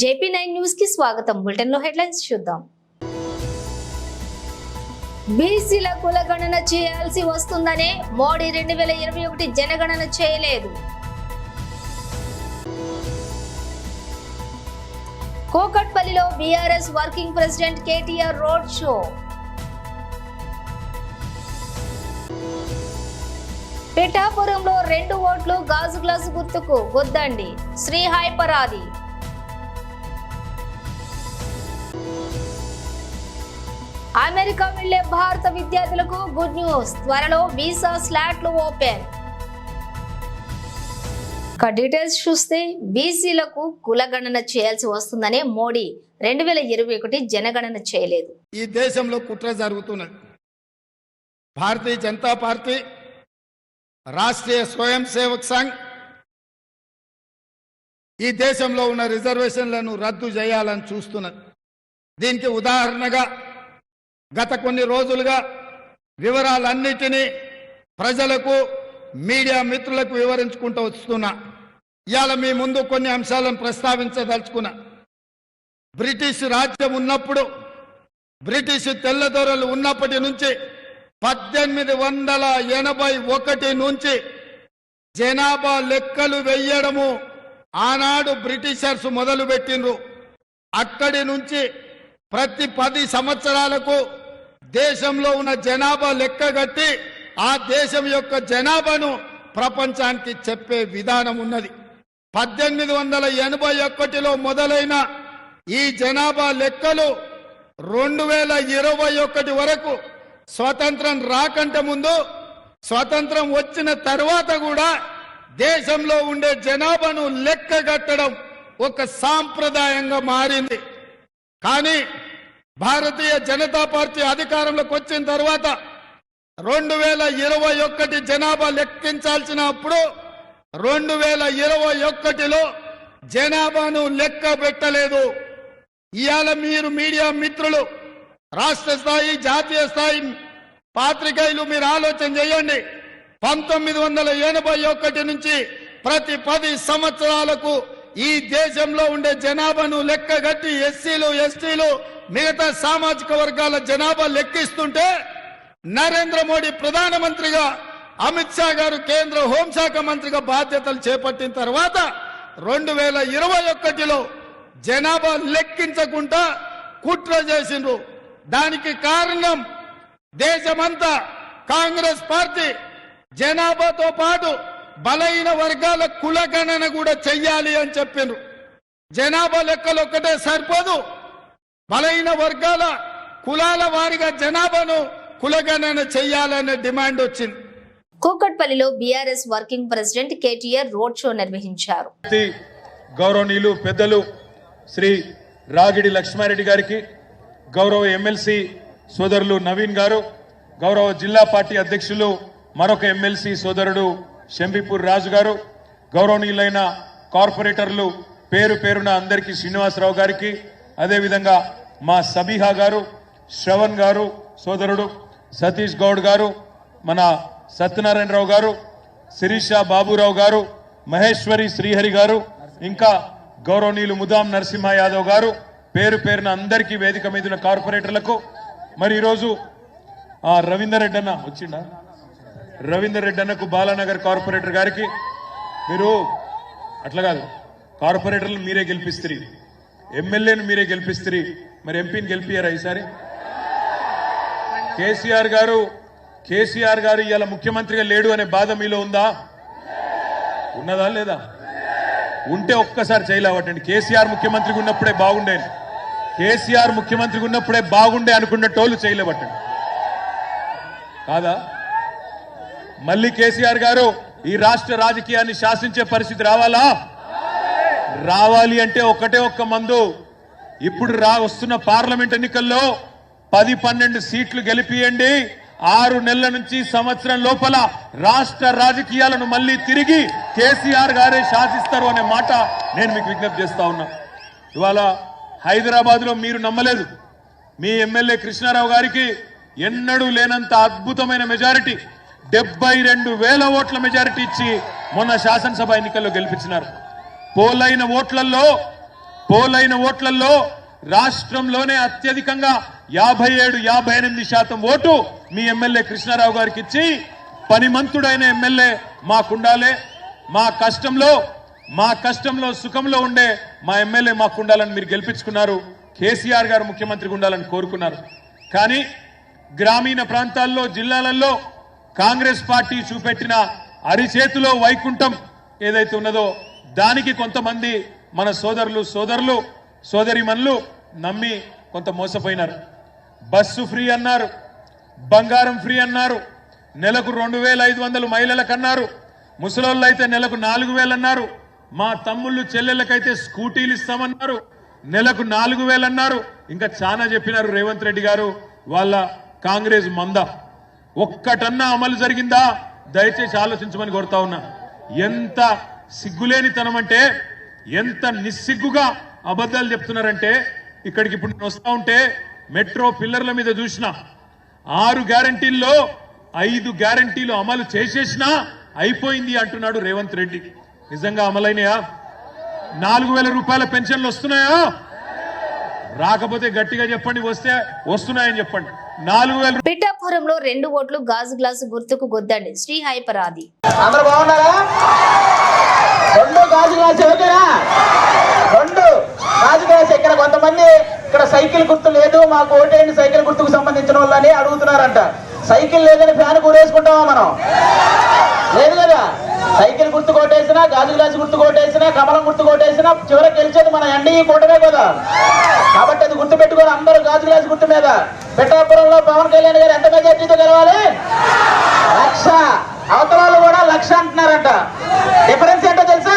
JP nine న్యూస్కి స్వాగతం. బులెటిన్లో హెడ్లైన్స్ చూద్దాం. బీసీల కులగణన చేయాల్సి వస్తుందనే మోడీ రెండు వేల ఇరవై ఒకటి జనగణన చేయలేదు. కోకట్పల్లిలో BRS working president KTR road show. పిఠాపురంలో రెండు ఓట్లు గాజు గ్లాసు గుర్తుకు గుద్దండి. శ్రీ హైపరాది అమెరికా వెళ్ళే భారత విద్యార్థులకు గుడ్ న్యూస్. త్వరలో వీసా స్లాట్లు ఓపెన్. ఇక డీటెయిల్స్ చూస్తే బీసీలకు కులగణన చేయాల్సి వస్తుందని మోడీ. రెండు వేల ఇరవై ఒకటి జనగణన చేయలేదు. ఈ దేశంలో కుట్ర జరుగుతున్నది. భారతీయ జనతా పార్టీ రాష్ట్రీయ స్వయం సేవక్ సంఘ్ ఈ దేశంలో ఉన్న రిజర్వేషన్లను రద్దు చేయాలని చూస్తున్నది. దీనికి ఉదాహరణగా గత కొన్ని రోజులుగా వివరాలన్నిటినీ ప్రజలకు మీడియా మిత్రులకు వివరించుకుంటూ వస్తున్నా. ఇవాళ మీ ముందు కొన్ని అంశాలను ప్రస్తావించదలుచుకున్నా. బ్రిటిష్ రాజ్యం ఉన్నప్పుడు బ్రిటిష్ తెల్లదొరలు ఉన్నప్పటి నుంచి పద్దెనిమిది వందల ఎనభై ఒకటి నుంచి జనాభా లెక్కలు వెయ్యడము ఆనాడు బ్రిటిషర్స్ మొదలుపెట్టినరు అక్కడి నుంచి ప్రతి పది సంవత్సరాలకు దేశంలో ఉన్న జనాభా లెక్క కట్టి ఆ దేశం యొక్క జనాభాను ప్రపంచానికి చెప్పే విధానం ఉన్నది. పద్దెనిమిది వందల ఎనభై ఒకటిలో మొదలైన ఈ జనాభా లెక్కలు రెండు వేల ఇరవై ఒకటి వరకు స్వతంత్రం రాకంటే ముందు స్వతంత్రం వచ్చిన తర్వాత కూడా దేశంలో ఉండే జనాభాను లెక్కగట్టడం ఒక సాంప్రదాయంగా మారింది. కానీ భారతీయ జనతా పార్టీ అధికారంలోకి వచ్చిన తర్వాత రెండు వేల ఇరవై ఒకటి జనాభా లెక్కించాల్సినప్పుడు రెండు వేల ఇరవై ఒకటిలో జనాభాను లెక్క పెట్టలేదు. ఇవాళ మీరు మీడియా మిత్రులు రాష్ట్ర స్థాయి జాతీయ స్థాయి పాత్రికేయులు మీరు ఆలోచన చేయండి. పంతొమ్మిది వందల ఎనభై ఒకటి నుంచి ప్రతి పది సంవత్సరాలకు ఈ దేశంలో ఉండే జనాభాను లెక్కగట్టి ఎస్సీలు ఎస్టీలు మిగతా సామాజిక వర్గాల జనాభా లెక్కిస్తుంటే నరేంద్ర మోడీ ప్రధానమంత్రిగా అమిత్ షా గారు కేంద్ర హోంశాఖ మంత్రిగా బాధ్యతలు చేపట్టిన తర్వాత రెండు వేల ఇరవై ఒకటిలో జనాభా లెక్కించకుండా కుట్ర చేసిండ్రు. దానికి కారణం దేశమంతా కాంగ్రెస్ పార్టీ. జనాభాతో పాటు బలహీన వర్గాల కులగణన కూడా చెయ్యాలి అని చెప్పిండ్రు. జనాభా లెక్కలు ఒక్కటే సరిపోదు. బలహీన వర్గాల కులాల వారిగా జనాభాను కులగణన చెయ్యాలనే డిమాండ్ వచ్చింది. కూకట్పల్లిలో BRS working president KTR road show నిర్వహించారు. గౌరవనీయులు పెద్దలు శ్రీ రాగిడి లక్ష్మారెడ్డి గారికి గౌరవ ఎమ్మెల్సీ సోదరులు నవీన్ గారు గౌరవ జిల్లా పార్టీ అధ్యక్షులు మరొక ఎమ్మెల్సీ సోదరుడు షంబిపూర్ రాజు గారు గౌరవనీయులైన కార్పొరేటర్లు పేరు పేరున అందరికీ శ్రీనివాసరావు గారికి అదేవిధంగా మా సబీహా గారు శ్రవణ్ గారు సోదరుడు సతీష్ గౌడ్ గారు మన సత్యనారాయణరావు గారు శిరీష బాబురావు గారు మహేశ్వరి శ్రీహరి గారు ఇంకా గౌరవనీయులు ముదాం నరసింహ యాదవ్ గారు పేరు పేరున అందరికీ వేదిక మీద ఉన్న కార్పొరేటర్లకు మరి ఈరోజు ఆ రవీందర్ రెడ్డి అన్న వచ్చిండా? రవీందర్ రెడ్డి అన్నకు బాలానగర్ కార్పొరేటర్ గారికి మీరు అట్లా కాదు కార్పొరేటర్లు మీరే గెలిపిస్తారు ఎమ్మెల్యేను మీరే గెలిపిస్తారు మరి ఎంపీని గెలిపియారా ఈసారి? కేసీఆర్ గారు కేసీఆర్ గారు ఇవాళ ముఖ్యమంత్రిగా లేడు అనే బాధ మీలో ఉందా? ఉన్నదా లేదా? ఉంటే ఒక్కసారి చేయలేవటండి కేసీఆర్ ముఖ్యమంత్రిగా ఉన్నప్పుడే బాగుండే కేసీఆర్ ముఖ్యమంత్రిగా ఉన్నప్పుడే బాగుండే అనుకున్న టోలు చేయలేవటండి కాదా? మళ్ళీ కేసీఆర్ గారు ఈ రాష్ట్ర రాజకీయాన్ని శాసించే పరిస్థితి రావాలా? రావాలి అంటే ఒకటే ఒక్క మందు. ఇప్పుడు రా వస్తున్న పార్లమెంట్ ఎన్నికల్లో పది పన్నెండు సీట్లు గెలిపియండి. ఆరు నెలల నుంచి సంవత్సరం లోపల రాష్ట్ర రాజకీయాలను మళ్ళీ తిరిగి కేసీఆర్ గారే శాసిస్తారు అనే మాట నేను మీకు విజ్ఞప్తి చేస్తా ఉన్నా. ఇవాళ హైదరాబాద్లో మీరు నమ్మలేదు. మీ ఎమ్మెల్యే కృష్ణారావు గారికి ఎన్నడూ లేనంత అద్భుతమైన మెజారిటీ డెబ్బై రెండు వేల ఓట్ల మెజారిటీ ఇచ్చి మొన్న శాసనసభ ఎన్నికల్లో గెలిపించినారు. పోలైన ఓట్లలో పోలైన ఓట్లలో రాష్ట్రంలోనే అత్యధికంగా యాభై ఏడు యాభై ఎనిమిది శాతం ఓటు మీ ఎమ్మెల్యే కృష్ణారావు గారికి ఇచ్చి పనిమంతుడైన ఎమ్మెల్యే మాకుండాలే. మా కష్టంలో మా కష్టంలో సుఖంలో ఉండే మా ఎమ్మెల్యే మాకుండాలని మీరు గెలిపించుకున్నారు. కేసీఆర్ గారు ముఖ్యమంత్రిగా ఉండాలని కోరుకున్నారు. కానీ గ్రామీణ ప్రాంతాల్లో జిల్లాలలో కాంగ్రెస్ పార్టీ చూపెట్టిన అరిచేతిలో వైకుంఠం ఏదైతే ఉన్నదో దానికి కొంతమంది మన సోదరులు సోదరులు సోదరిమన్లు నమ్మి కొంత మోసపోయినారు. బస్సు ఫ్రీ అన్నారు బంగారం ఫ్రీ అన్నారు నెలకు రెండు వేల ఐదు వందలు మహిళలకు అన్నారు ముసలోళ్ళు అయితే నెలకు నాలుగు వేలు అన్నారు మా తమ్ముళ్ళు చెల్లెళ్ళకైతే స్కూటీలు ఇస్తామన్నారు నెలకు నాలుగు వేలు అన్నారు. ఇంకా చాలా చెప్పినారు రేవంత్ రెడ్డి గారు వాళ్ళ కాంగ్రెస్ మంద. ఒక్కటన్నా అమలు జరిగిందా? దయచేసి ఆలోచించమని కోరుతా ఉన్నా. ఎంత సిగ్గులేనితనం అంటే ఎంత నిస్సిగ్గుగా అబద్ధాలు చెప్తున్నారంటే ఇక్కడికి ఇప్పుడు నేను వస్తా ఉంటే మెట్రో పిల్లర్ల మీద చూసిన ఆరు గ్యారంటీల్లో ఐదు గ్యారంటీలు అమలు చేసేసినా అయిపోయింది అంటున్నాడు రేవంత్ రెడ్డి. నిజంగా అమలైనయా? నాలుగు వేల రూపాయల పెన్షన్లు వస్తున్నాయా? రాకపోతే గట్టిగా చెప్పండి వస్తే వస్తున్నాయని చెప్పండి. నాలుగు వేల పిఠాపురంలో రెండు ఓట్లు గాజు గ్లాసు గుర్తుకు గుద్దండి. శ్రీ హైపరాది. అందరూ బాగున్నారా? రెండు గాజు గ్లాసు ఓకేనా రెండు గాజు గ్లాసు ఇక్కడ కొంతమంది ఇక్కడ సైకిల్ గుర్తు లేదు మాకు ఓటేయండి సైకిల్ గుర్తుకు సంబంధించిన వాళ్ళని అడుగుతున్నారంట. సైకిల్ లేదని ఫ్యాన్ కూరేసుకుంటామా మనం? లేదు కదా? సైకిల్ గుర్తు కొట్టేసినా గాజు గ్లాసు గుర్తు కొట్టేసినా కమలం గుర్తు కొట్టేసినా చివరికి గెలిచేది మన ఎన్డీఈ కూటమే కదా. కాబట్టి అది గుర్తు పెట్టుకొని అందరూ గాజు గ్లాసు గుర్తు మీద. పిఠాపురంలో పవన్ కళ్యాణ్ గారు ఎంత మెజార్టీతో గెలవాలి? లక్ష. అవతలాలు కూడా లక్ష అంటున్నారంట. డిఫరెన్స్ ఏంటో తెలుసా?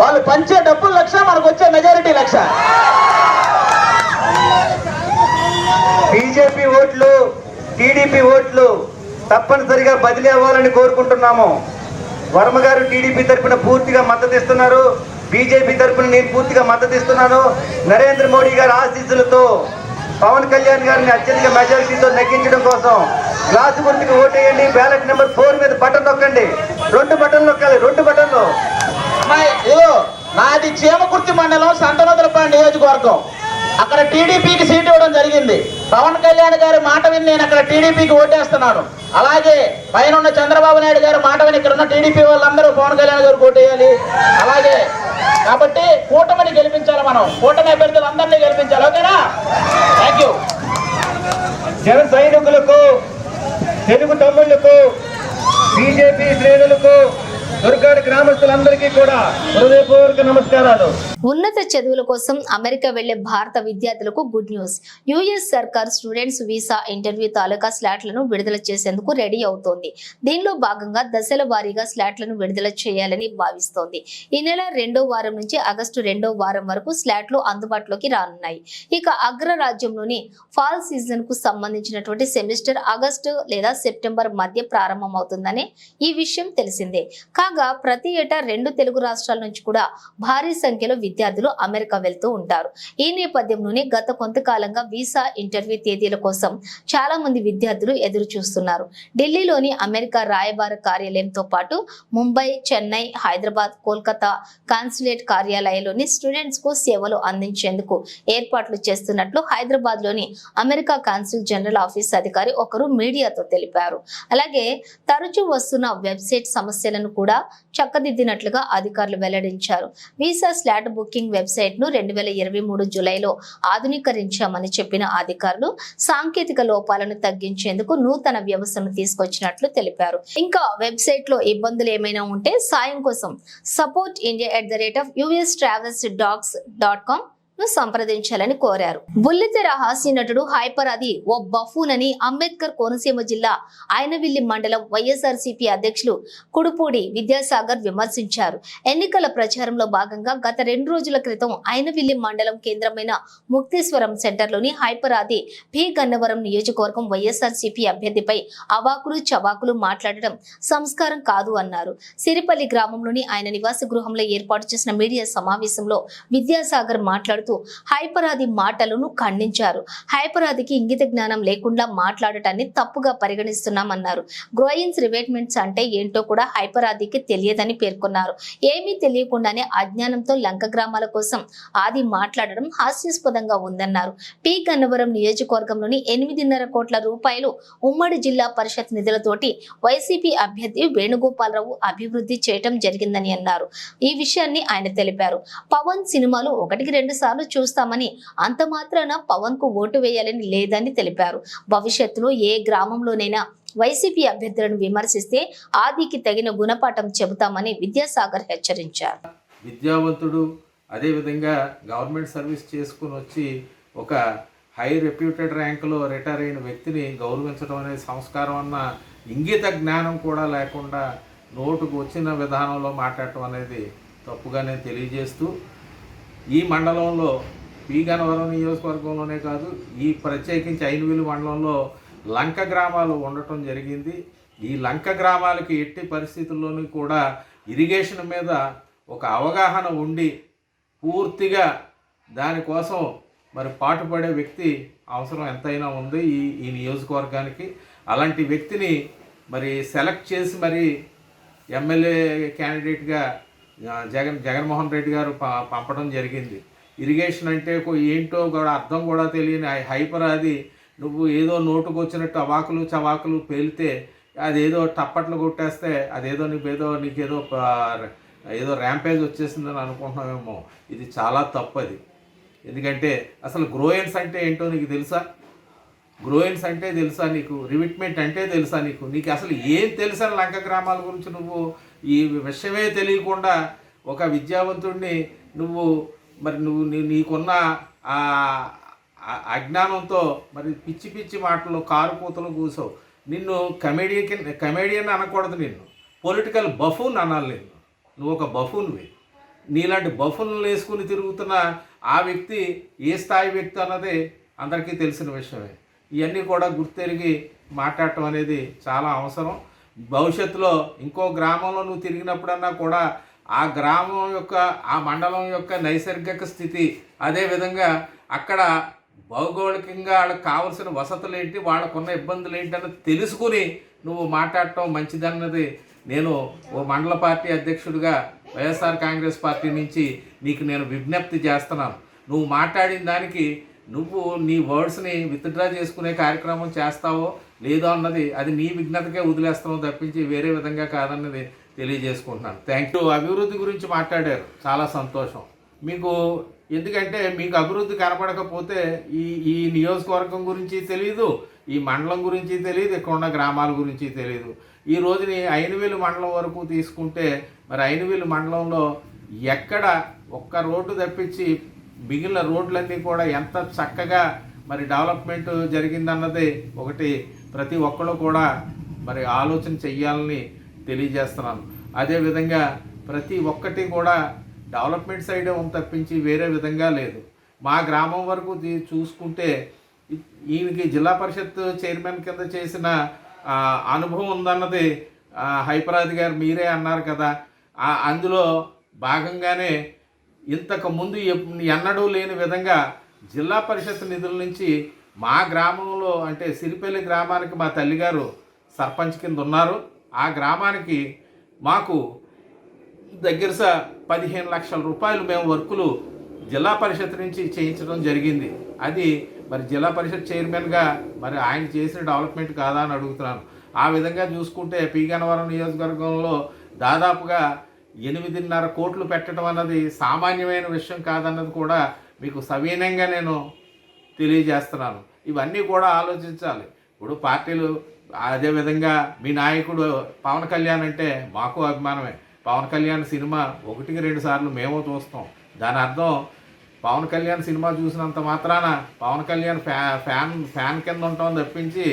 వాళ్ళు పంచే డబ్బులు లక్ష మనకు వచ్చే మెజారిటీ లక్ష. బీజేపీ ఓట్లు టీడీపీ ఓట్లు తప్పనిసరిగా బదిలీ అవ్వాలని కోరుకుంటున్నాము. వర్మ గారు టీడీపీ తరఫున పూర్తిగా మద్దతు ఇస్తున్నారు. బీజేపీ తరఫున నేను పూర్తిగా మద్దతు ఇస్తున్నాను. నరేంద్ర మోడీ గారి ఆశీస్సులతో పవన్ కళ్యాణ్ గారిని అత్యధిక మెజారిటీతో నెగ్గించడం కోసం గ్లాసు గుర్తుకు ఓటేయండి. బ్యాలెట్ నెంబర్ ఫోర్ మీద బటన్ నొక్కండి. రెండు బటన్ నొక్కాలి. రెండు బటన్లు. నాది చీమకుర్తి మండలం సంతనోదలపాడు నియోజకవర్గం. అక్కడ టీడీపీకి సీట్ ఇవ్వడం జరిగింది. పవన్ కళ్యాణ్ గారి మాట విని నేను అక్కడ టీడీపీకి ఓటేస్తున్నాను. అలాగే పైన ఉన్న చంద్రబాబు నాయుడు గారి మాట విని ఇక్కడ ఉన్న టీడీపీ వాళ్ళందరూ పవన్ కళ్యాణ్ గారికి ఓటేయాలి అలాగే కాబట్టి కూటమిని గెలిపించాలి మనం. కూటమి అభ్యర్థులు అందరినీ గెలిపించాలి. ఓకేనా? థ్యాంక్ యూ జన సైనికులకు తెలుగు తమ్ముళ్ళకు బీజేపీ శ్రేణులకు దుర్గాడి గ్రామస్తులందరికీ కూడా హృదయపూర్వక నమస్కారాలు. ఉన్నత చదువుల కోసం అమెరికా వెళ్ళే భారత విద్యార్థులకు గుడ్ న్యూస్. యుఎస్ సర్కార్ స్టూడెంట్స్ వీసా ఇంటర్వ్యూ తాలూకా స్లాట్లను విడుదల చేసేందుకు రెడీ అవుతోంది. దీనిలో భాగంగా దశల వారీగా స్లాట్లను విడుదల చేయాలని భావిస్తోంది. ఈ నెల రెండో వారం నుంచి ఆగస్టు రెండో వారం వరకు స్లాట్లు అందుబాటులోకి రానున్నాయి. ఇక అగ్రరాజ్యంలోని ఫాల్ సీజన్కు సంబంధించినటువంటి సెమిస్టర్ ఆగస్టు లేదా సెప్టెంబర్ మధ్య ప్రారంభమవుతుందని ఈ విషయం తెలిసిందే. కాగా ప్రతి ఏటా రెండు తెలుగు రాష్ట్రాల నుంచి కూడా భారీ సంఖ్యలో విద్యార్థులు అమెరికా వెళ్తూ ఉంటారు. ఈ నేపథ్యంలోనే గత కొంతకాలంగా వీసా ఇంటర్వ్యూ తేదీల కోసం చాలా మంది విద్యార్థులు ఎదురు చూస్తున్నారు ఢిల్లీలోని అమెరికా రాయబార కార్యాలయంతో పాటు ముంబై చెన్నై హైదరాబాద్ కోల్కతా కాన్సులేట్ కార్యాలయాల్లోని స్టూడెంట్స్కు సేవలు అందించేందుకు ఏర్పాట్లు చేస్తున్నట్లు హైదరాబాద్లోని అమెరికా కాన్సుల్ జనరల్ ఆఫీస్ అధికారి ఒకరు మీడియాతో తెలిపారు. అలాగే తరచూ వస్తున్న వెబ్సైట్ సమస్యలను కూడా చక్కదిద్దినట్లుగా అధికారులు వెల్లడించారు. వీసా స్లాట్ బుకింగ్ వెబ్సైట్ను రెండు వేల ఇరవై మూడు జులైలో ఆధునీకరించామని చెప్పిన అధికారులు సాంకేతిక లోపాలను తగ్గించేందుకు నూతన వ్యవస్థను తీసుకొచ్చినట్లు తెలిపారు. ఇంకా వెబ్సైట్లో ఇబ్బందులు ఏమైనా ఉంటే సాయం కోసం support India at the rate of US travels docs dot com ను సంప్రదించాలని కోరారు. బుల్లితెర హాస్య నటుడు హైపర్ అది ఓ బఫూన్ అని అంబేద్కర్ కోనసీమ జిల్లా ఆయనవిల్లి మండలం వైఎస్ఆర్సీపీ అధ్యక్షులు కుడుపూడి విద్యాసాగర్ విమర్శించారు. ఎన్నికల ప్రచారంలో భాగంగా గత రెండు రోజుల క్రితం ఆయనవిల్లి మండలం కేంద్రమైన ముక్తేశ్వరం సెంటర్లోని హైపర్ ఆది పి. గన్నవరం నియోజకవర్గం వైఎస్ఆర్సీపీ అభ్యర్థిపై అవాకులు చవాకులు మాట్లాడడం సంస్కారం కాదు అన్నారు. సిరిపల్లి గ్రామంలోని ఆయన నివాస గృహంలో ఏర్పాటు చేసిన మీడియా సమావేశంలో విద్యాసాగర్ మాట్లాడుతూ మాట్లాడుతూ హైపరాది మాటలను ఖండించారు. హైపరాదికి ఇంగిత జ్ఞానం లేకుండా మాట్లాడటాన్ని తప్పుగా పరిగణిస్తున్నామన్నారు. గ్రోయిన్స్ రివేట్మెంట్స్ అంటే ఏంటో కూడా హైపరాదికి తెలియదని పేర్కొన్నారు. ఏమీ తెలియకుండానే అజ్ఞానంతో లంక గ్రామాల కోసం ఆది మాట్లాడడం హాస్యాస్పదంగా ఉందన్నారు. పి. గన్నవరం నియోజకవర్గంలోని ఎనిమిదిన్నర కోట్ల రూపాయలు ఉమ్మడి జిల్లా పరిషత్ నిధులతోటి వైసీపీ అభ్యర్థి వేణుగోపాలరావు అభివృద్ధి చేయటం జరిగిందని అన్నారు. ఈ విషయాన్ని ఆయన తెలిపారు. పవన్ సినిమాలు ఒకటికి రెండు సార్లు చూస్తామని అంత మాత్రాన పవన్కు ఓటు వేయాలని లేదని తెలిపారు. భవిష్యత్తులో ఏ గ్రామంలోనైనా వైసీపీ అభ్యర్థులను విమర్శిస్తే ఆదికి తగిన గుణపాఠం చెబుతామని విద్యాసాగర్ హెచ్చరించారు. విద్యావంతుడు అదేవిధంగా గవర్నమెంట్ సర్వీస్ చేసుకుని వచ్చి ఒక హై రెప్యూటెడ్ ర్యాంకులో రిటైర్ అయిన వ్యక్తిని గౌరవించడం అనే సంస్కారం అన్న ఇంగిత జ్ఞానం కూడా లేకుండా నోటుకు వచ్చిన విధానంలో మాట్లాడటం అనేది తప్పుగా నేను తెలియజేస్తూ ఈ మండలంలో పి గన్నవరం నియోజకవర్గంలోనే కాదు ఈ ప్రత్యేకించి ఐనువీలు మండలంలో లంక గ్రామాలు ఉండటం జరిగింది. ఈ లంక గ్రామాలకి ఎట్టి పరిస్థితుల్లోనూ కూడా ఇరిగేషన్ మీద ఒక అవగాహన ఉండి పూర్తిగా దానికోసం మరి పాటుపడే వ్యక్తి అవసరం ఎంతైనా ఉంది ఈ ఈ నియోజకవర్గానికి. అలాంటి వ్యక్తిని మరి సెలెక్ట్ చేసి మరి ఎమ్మెల్యే క్యాండిడేట్గా జగన్ జగన్మోహన్ రెడ్డి గారు ప- పంపడం జరిగింది. ఇరిగేషన్ అంటే ఏంటో కూడా అర్థం కూడా తెలియని హైపర్ అది. నువ్వు ఏదో నోటుకు వచ్చినట్టు అవాకులు చవాకులు పేలితే అదేదో టప్పట్లు కొట్టేస్తే అదేదో నీకేదో నీకేదో ఏదో ర్యాంపేజ్ వచ్చేసిందని అనుకుంటున్నామేమో ఇది చాలా తప్పది ఎందుకంటే అసలు గ్రోయన్స్ అంటే ఏంటో నీకు తెలుసా? గ్రోయన్స్ అంటే తెలుసా నీకు? రివిట్మెంట్ అంటే తెలుసా నీకు? నీకు అసలు ఏం తెలుసా లంక గ్రామాల గురించి నువ్వు ఈ విషయమే తెలియకుండా ఒక విద్యావంతుడిని నువ్వు మరి నువ్వు నీకున్న ఆ అజ్ఞానంతో మరి పిచ్చి పిచ్చి మాటలు కారు కూతలు కూసావు. నిన్ను కమెడియన్ కమెడియన్ అనకూడదు నిన్ను. పొలిటికల్ బఫూన్ అనాలి నిన్ను. నువ్వు ఒక బఫూన్వి నీలాంటి బఫున్లు వేసుకుని తిరుగుతున్న ఆ వ్యక్తి ఏ స్థాయి వ్యక్తి అన్నది అందరికీ తెలిసిన విషయమే. ఇవన్నీ కూడా గుర్తెరిగి మాట్లాడటం అనేది చాలా అవసరం. భవిష్యత్తులో ఇంకో గ్రామంలో నువ్వు తిరిగినప్పుడన్నా కూడా ఆ గ్రామం యొక్క ఆ మండలం యొక్క నైసర్గిక స్థితి అదేవిధంగా అక్కడ భౌగోళికంగా వాళ్ళకి కావలసిన వసతులు ఏంటి వాళ్ళకున్న ఇబ్బందులు ఏంటి అన్నది తెలుసుకుని నువ్వు మాట్లాడటం మంచిదన్నది నేను ఓ మండల పార్టీ అధ్యక్షుడిగా వైఎస్ఆర్ కాంగ్రెస్ పార్టీ నుంచి నీకు నేను విజ్ఞప్తి చేస్తున్నాను. నువ్వు మాట్లాడిన దానికి నువ్వు నీ వర్డ్స్ని విత్డ్రా చేసుకునే కార్యక్రమం చేస్తావో లేదో అన్నది అది నీ విఘ్నతకే వదిలేస్తావు తప్పించి వేరే విధంగా కాదన్నది తెలియజేసుకుంటున్నాను. థ్యాంక్ యూ అభివృద్ధి గురించి మాట్లాడారు. చాలా సంతోషం. మీకు ఎందుకంటే మీకు అభివృద్ధి కనపడకపోతే ఈ ఈ నియోజకవర్గం గురించి తెలియదు ఈ మండలం గురించి తెలియదు ఇక్కడ ఉన్న గ్రామాల గురించి తెలియదు ఈ రోజుని ఐనువేలు మండలం వరకు తీసుకుంటే మరి ఐనువేలు మండలంలో ఎక్కడ ఒక్క రోడ్డు తప్పించి మిగిలిన రోడ్లన్నీ కూడా ఎంత చక్కగా మరి డెవలప్మెంట్ జరిగిందన్నది ఒకటి ప్రతి ఒక్కరు కూడా మరి ఆలోచన చెయ్యాలని తెలియజేస్తున్నాను. అదేవిధంగా ప్రతి ఒక్కటి కూడా డెవలప్మెంట్ సైడ్ తప్పించి వేరే విధంగా లేదు. మా గ్రామం వరకు చూసుకుంటే ఈయనకి జిల్లా పరిషత్ చైర్మన్ కింద చేసిన అనుభవం ఉందన్నది ఆ, గారు మీరే అన్నారు కదా. అందులో భాగంగానే ఇంతకు ముందు ఎన్నడూ లేని విధంగా జిల్లా పరిషత్ నిధుల నుంచి మా గ్రామంలో అంటే సిరిపల్లి గ్రామానికి మా తల్లిగారు సర్పంచ్ కింద ఉన్నారు. ఆ గ్రామానికి మాకు దగ్గర స పదిహేను లక్షల రూపాయలు మేము వర్కులు జిల్లా పరిషత్ నుంచి చేయించడం జరిగింది. అది మరి జిల్లా పరిషత్ చైర్మన్గా మరి ఆయన చేసిన డెవలప్మెంట్ కాదా అని అడుగుతున్నాను. ఆ విధంగా చూసుకుంటే పీగనవరం నియోజకవర్గంలో దాదాపుగా ఎనిమిదిన్నర కోట్లు పెట్టడం అన్నది సామాన్యమైన విషయం కాదన్నది కూడా మీకు సవీనంగా నేను తెలియజేస్తున్నాను. ఇవన్నీ కూడా ఆలోచించాలి. ఇప్పుడు పార్టీలు అదేవిధంగా మీ నాయకుడు పవన్ కళ్యాణ్ అంటే మాకు అభిమానమే. పవన్ కళ్యాణ్ సినిమా ఒకటికి రెండు సార్లు మేము చూస్తాం. దాని అర్థం పవన్ కళ్యాణ్ సినిమా చూసినంత మాత్రాన పవన్ కళ్యాణ్ ఫ్యా ఫ్యాన్ ఫ్యాన్ కింద ఉంటాం తప్పించి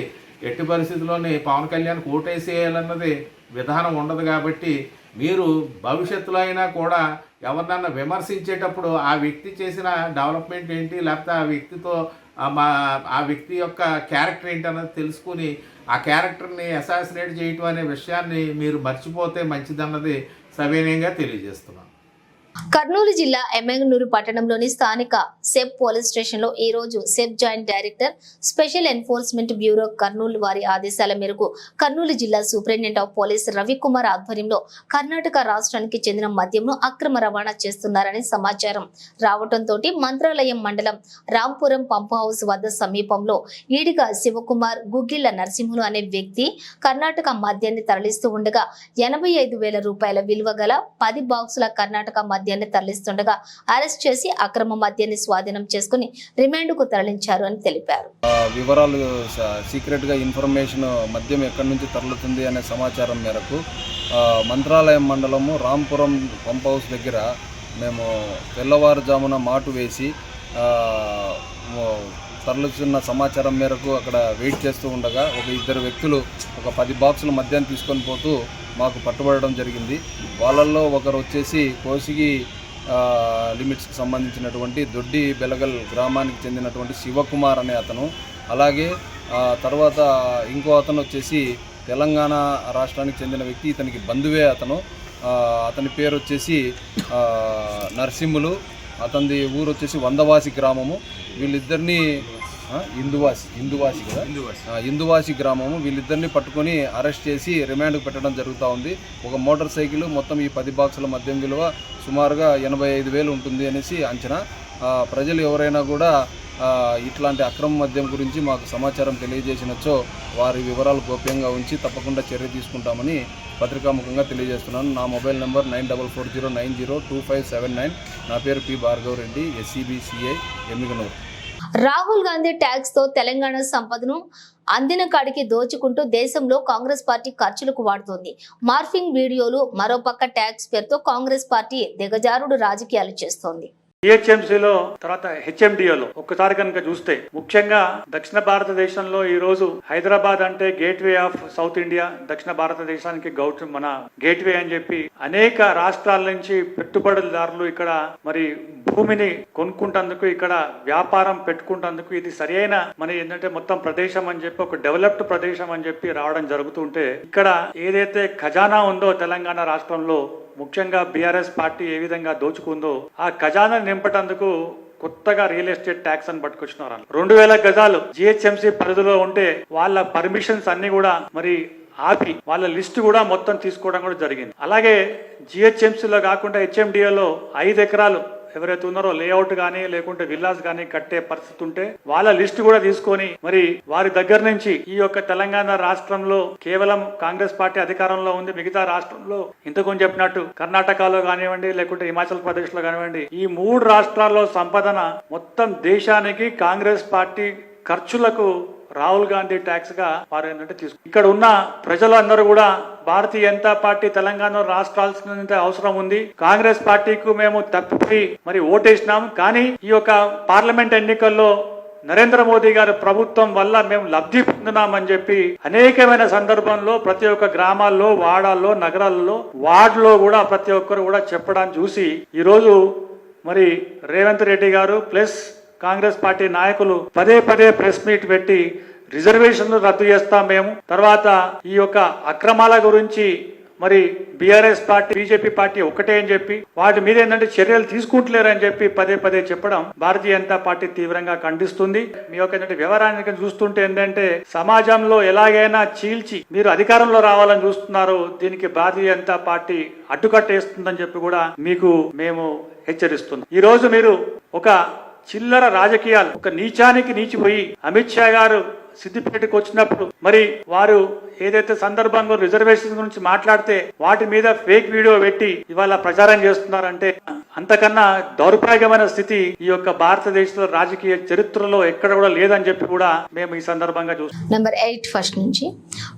ఎట్టి పరిస్థితుల్లోని పవన్ కళ్యాణ్ ఓటేసేయాలన్నది విధానం ఉండదు కాబట్టి మీరు భవిష్యత్తులో అయినా కూడా ఎవరినన్నా విమర్శించేటప్పుడు ఆ వ్యక్తి చేసిన డెవలప్మెంట్ ఏంటి? లేకపోతే ఆ వ్యక్తితో మా ఆ వ్యక్తి యొక్క క్యారెక్టర్ ఏంటన్నది తెలుసుకుని ఆ క్యారెక్టర్ని అసాసినేట్ చేయటం అనే విషయాన్ని మీరు మర్చిపోతే మంచిదన్నది సవినయంగా తెలియజేస్తున్నాను. కర్నూలు జిల్లా ఎమ్మెగనూరు పట్టణంలోని స్థానిక సెబ్ పోలీస్ స్టేషన్లో ఈ రోజు SEB joint director special enforcement bureau Kurnool వారి ఆదేశాల మేరకు కర్నూలు జిల్లా సూపరింటెండెంట్ ఆఫ్ పోలీస్ రవికుమార్ ఆధ్వర్యంలో కర్ణాటక రాష్ట్రానికి చెందిన మద్యంను అక్రమ రవాణా చేస్తున్నారని సమాచారం. రావడంతో మంత్రాలయం మండలం రాంపురం పంప్ హౌస్ వద్ద సమీపంలో ఈడిగా శివకుమార్ గుగ్గిళ్ళ నరసింహులు అనే వ్యక్తి కర్ణాటక మద్యాన్ని తరలిస్తూ ఉండగా ఎనభై ఐదు వేల రూపాయల విలువ గల పది బాక్సుల కర్ణాటక మద్యాన్ని తరలిస్తుండగా అరెస్ట్ చేసి అక్రమ మద్యాన్ని స్వాధీనం చేసుకుని రిమాండ్కు తరలించారు అని తెలిపారు. వివరాలు సీక్రెట్గా ఇన్ఫర్మేషన్ మద్యం ఎక్కడి నుంచి తరలుతుంది అనే సమాచారం మేరకు మంత్రాలయం మండలము రాంపురం పంప్ హౌస్ దగ్గర మేము తెల్లవారుజామున మాటు వేసి ఆ, తరలుతున్న సమాచారం మేరకు అక్కడ వెయిట్ చేస్తూ ఉండగా ఒక ఇద్దరు వ్యక్తులు ఒక పది బాక్సుల మద్యాన్ని తీసుకొని పోతూ మాకు పట్టుబడడం జరిగింది. వాళ్ళల్లో ఒకరు వచ్చేసి కోసిగి లిమిట్స్కి సంబంధించినటువంటి దొడ్డి బెలగల్ గ్రామానికి చెందినటువంటి శివకుమార్ అనే అతను. అలాగే తర్వాత ఇంకో అతను వచ్చేసి తెలంగాణ రాష్ట్రానికి చెందిన వ్యక్తి ఇతనికి బంధువే అతను. అతని పేరు వచ్చేసి నరసింహులు. అతనిది ఊరు వచ్చేసి వందవాసి గ్రామము. వీళ్ళిద్దరిని ఇందువాసి ఇందువాసి కదా? ఇందువాసి. గ్రామము. వీళ్ళిద్దరిని పట్టుకొని అరెస్ట్ చేసి రిమాండ్కి పెట్టడం జరుగుతూ ఉంది. ఒక మోటార్ సైకిల్ మొత్తం ఈ పది బాక్సుల మద్యం విలువ సుమారుగా ఎనభై ఐదు వేలు ఉంటుంది అనేసి అంచనా. ప్రజలు ఎవరైనా కూడా ఇట్లాంటి అక్రమ మద్యం గురించి మాకు సమాచారం తెలియజేసినచో వారి వివరాలు గోప్యంగా ఉంచి తప్పకుండా చర్య తీసుకుంటామని పత్రికాముఖంగా తెలియజేస్తున్నాను. నా mobile number nine double four zero nine zero two five seven nine. నా పేరు పి భార్గవ్ రెడ్డి ఎస్సీబీసీఐ ఎమ్మిగనూరు రాహుల్ గాంధీ ట్యాక్స్తో తెలంగాణ సంపదను అందిన కాడికి దోచుకుంటూ దేశంలో కాంగ్రెస్ పార్టీ ఖర్చులకు వాడుతోంది. మార్ఫింగ్ వీడియోలు మరోపక్క ట్యాక్స్ పేరుతో కాంగ్రెస్ పార్టీ దిగజారుడు రాజకీయాలు చేస్తోంది. జిహెచ్ఎంసీలో తర్వాత హెచ్ఎండిఓలో ఒక్కసారి కనుక చూస్తే ముఖ్యంగా దక్షిణ భారతదేశంలో ఈ రోజు హైదరాబాద్ అంటే గేట్వే ఆఫ్ సౌత్ ఇండియా దక్షిణ భారతదేశానికి గౌట్ మన గేట్వే అని చెప్పి అనేక రాష్ట్రాల నుంచి పెట్టుబడిదారులు ఇక్కడ మరి భూమిని కొనుక్కుంటందుకు ఇక్కడ వ్యాపారం పెట్టుకుంటందుకు ఇది సరైన మన ఏంటంటే మొత్తం ప్రదేశం అని చెప్పి ఒక డెవలప్డ్ ప్రదేశం అని చెప్పి రావడం జరుగుతుంటే ఇక్కడ ఏదైతే ఖజానా ఉందో తెలంగాణ రాష్ట్రంలో ముఖ్యంగా బీఆర్ఎస్ పార్టీ ఏ విధంగా దోచుకుందో ఆ ఖజానా నింపటందుకు కొత్తగా రియల్ ఎస్టేట్ ట్యాక్స్ అని పట్టుకొచ్చినారు రెండు వేల గజాలు జిహెచ్ఎంసీ పరిధిలో ఉంటే వాళ్ళ పర్మిషన్స్ అన్ని కూడా మరి ఆపి వాళ్ళ లిస్ట్ కూడా మొత్తం తీసుకోవడం కూడా జరిగింది. అలాగే జిహెచ్ఎంసీలో కాకుండా హెచ్ఎండిఏలో ఐదు ఎకరాలు ఎవరైతే ఉన్నారో లేఅవుట్ కానీ లేకుంటే విల్లాస్ కానీ కట్టే పరిస్థితి ఉంటే వాళ్ళ లిస్ట్ కూడా తీసుకొని మరి వారి దగ్గర నుంచి ఈ యొక్క తెలంగాణ రాష్ట్రంలో కేవలం కాంగ్రెస్ పార్టీ అధికారంలో ఉంది మిగతా రాష్ట్రంలో ఇంతకు చెప్పినట్టు కర్ణాటకలో కానివ్వండి లేకుంటే హిమాచల్ ప్రదేశ్లో కానివ్వండి ఈ మూడు రాష్ట్రాల్లో సంపదన మొత్తం దేశానికి కాంగ్రెస్ పార్టీ ఖర్చులకు రాహుల్ గాంధీ ట్యాక్స్గా మారిందంటే తీసుకు ఇక్కడ ఉన్న ప్రజలందరూ కూడా భారతీయ జనతా పార్టీ తెలంగాణ రాష్ట్రాల్సిన అవసరం ఉంది. కాంగ్రెస్ పార్టీకు మేము తప్పిపోయి మరి ఓటేసినాం. కానీ ఈ యొక్క పార్లమెంట్ ఎన్నికల్లో నరేంద్ర మోదీ గారి ప్రభుత్వం వల్ల మేము లబ్ధి పొందున్నామని చెప్పి అనేకమైన సందర్భంలో ప్రతి ఒక్క గ్రామాల్లో వాడాల్లో నగరాల్లో వార్డులో కూడా ప్రతి ఒక్కరు కూడా చెప్పడానికి చూసి ఈరోజు మరి రేవంత్ రెడ్డి గారు ప్లస్ కాంగ్రెస్ పార్టీ నాయకులు పదే పదే ప్రెస్ మీట్ పెట్టి రిజర్వేషన్లు రద్దు చేస్తాం మేము. తర్వాత ఈ యొక్క అక్రమాల గురించి మరి బీఆర్ఎస్ పార్టీ బీజేపీ పార్టీ ఒకటే అని చెప్పి వాటి మీద ఏంటంటే చర్యలు తీసుకుంటలేరని చెప్పి పదే పదే చెప్పడం భారతీయ జనతా పార్టీ తీవ్రంగా ఖండిస్తుంది. మీ యొక్క ఏంటంటే వ్యవహారానికి చూస్తుంటే ఏంటంటే సమాజంలో ఎలాగైనా చీల్చి మీరు అధికారంలో రావాలని చూస్తున్నారు. దీనికి భారతీయ జనతా పార్టీ అడ్డుకట్టేస్తుందని చెప్పి కూడా మీకు మేము హెచ్చరిస్తున్నాం. ఈ రోజు మీరు ఒక చిల్లర రాజకీయాలు. ఒక నీచానికి నీచిపోయి అమిత్ షా గారు సిద్దిపేటకు వచ్చినప్పుడు మరి వారు ఏదైతే సందర్భంలో రిజర్వేషన్ గురించి మాట్లాడితే వాటి మీద ఫేక్ వీడియో పెట్టి ఇవాళ ప్రచారం చేస్తున్నారంటే అంతకన్నా దౌర్భాగ్యమైన స్థితి ఈ యొక్క భారతదేశంలో రాజకీయ చరిత్రలో ఎక్కడ కూడా లేదని చెప్పి కూడా మేము ఈ సందర్భంగా చూస్తాం నంబర్ ఎయిట్ ఫస్ట్ నుంచి.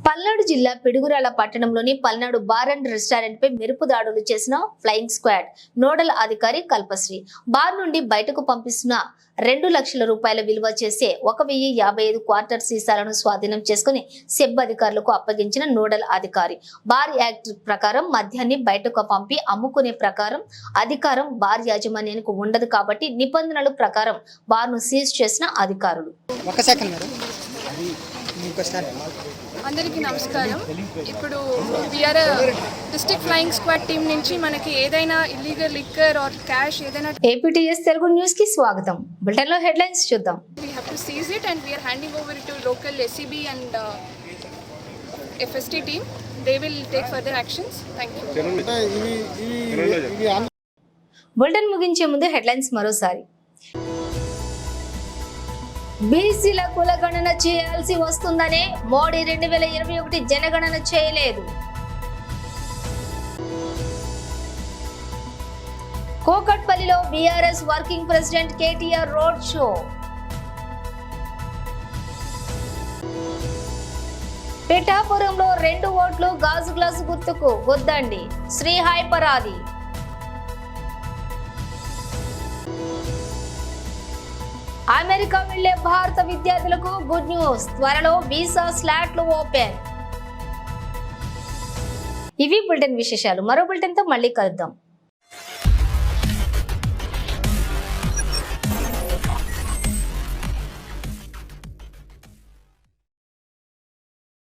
పల్నాడు జిల్లా పిడుగురాల పట్టణంలోని పల్నాడు బార్ అండ్ రెస్టారెంట్ పై మెరుపు దాడులు చేసిన ఫ్లయింగ్ స్క్వాడ్ నోడల్ అధికారి కల్పశ్రీ. బార్ నుండి బయటకు పంపిస్తున్న రెండు లక్షల రూపాయల విలువ చేసే ఒక వెయ్యి యాభై ఐదు క్వార్టర్ సీసాలను స్వాధీనం చేసుకుని సెబ్ అధికారులకు అప్పగించిన నోడల్ అధికారి. బార్ యాక్ట్ ప్రకారం మద్యాన్ని బయటకు పంపి అమ్ముకునే ప్రకారం అధికారం బార్ యాజమాన్యానికి ఉండదు కాబట్టి నిబంధనల ప్రకారం బార్ను సీజ్ చేసిన అధికారులు. అందరికీ నమస్కారం. ఇప్పుడు we are district flying squad team నుంచి మనకి ఏదైనా ఇల్లీగల్ లిక్కర్ ఆర్ క్యాష్ ఏదైనా ఏపీటీఎస్ తెలుగు న్యూస్కి స్వాగతం. బులెటిన్లో హెడ్లైన్స్ చూద్దాం. We have to seize it and we are handing over to local SCB and FST team they will take further actions thank you bulletin ముగించే ముందు హెడ్లైన్స్ మరోసారి. బీసీల కులగణన చేయాల్సి వస్తుందనే మోడీ రెండు వేల ఇరవై ఒకటి జనగణన చేయలేదు. కోకట్పల్లిలో BRS working president KTR road show. పిఠాపురంలో రెండు ఓట్లు గాజు గ్లాసు గుర్తుకు వద్దండి. శ్రీ హైపరాది అమెరికా వెళ్ళే భారత విద్యార్థులకు గుడ్ న్యూస్. త్వరలో వీసా స్లాట్లు ఓపెన్. ఇవి బులెటిన్ విశేషాలు. మరో బులెటిన్తో మళ్ళీ కలుద్దాం.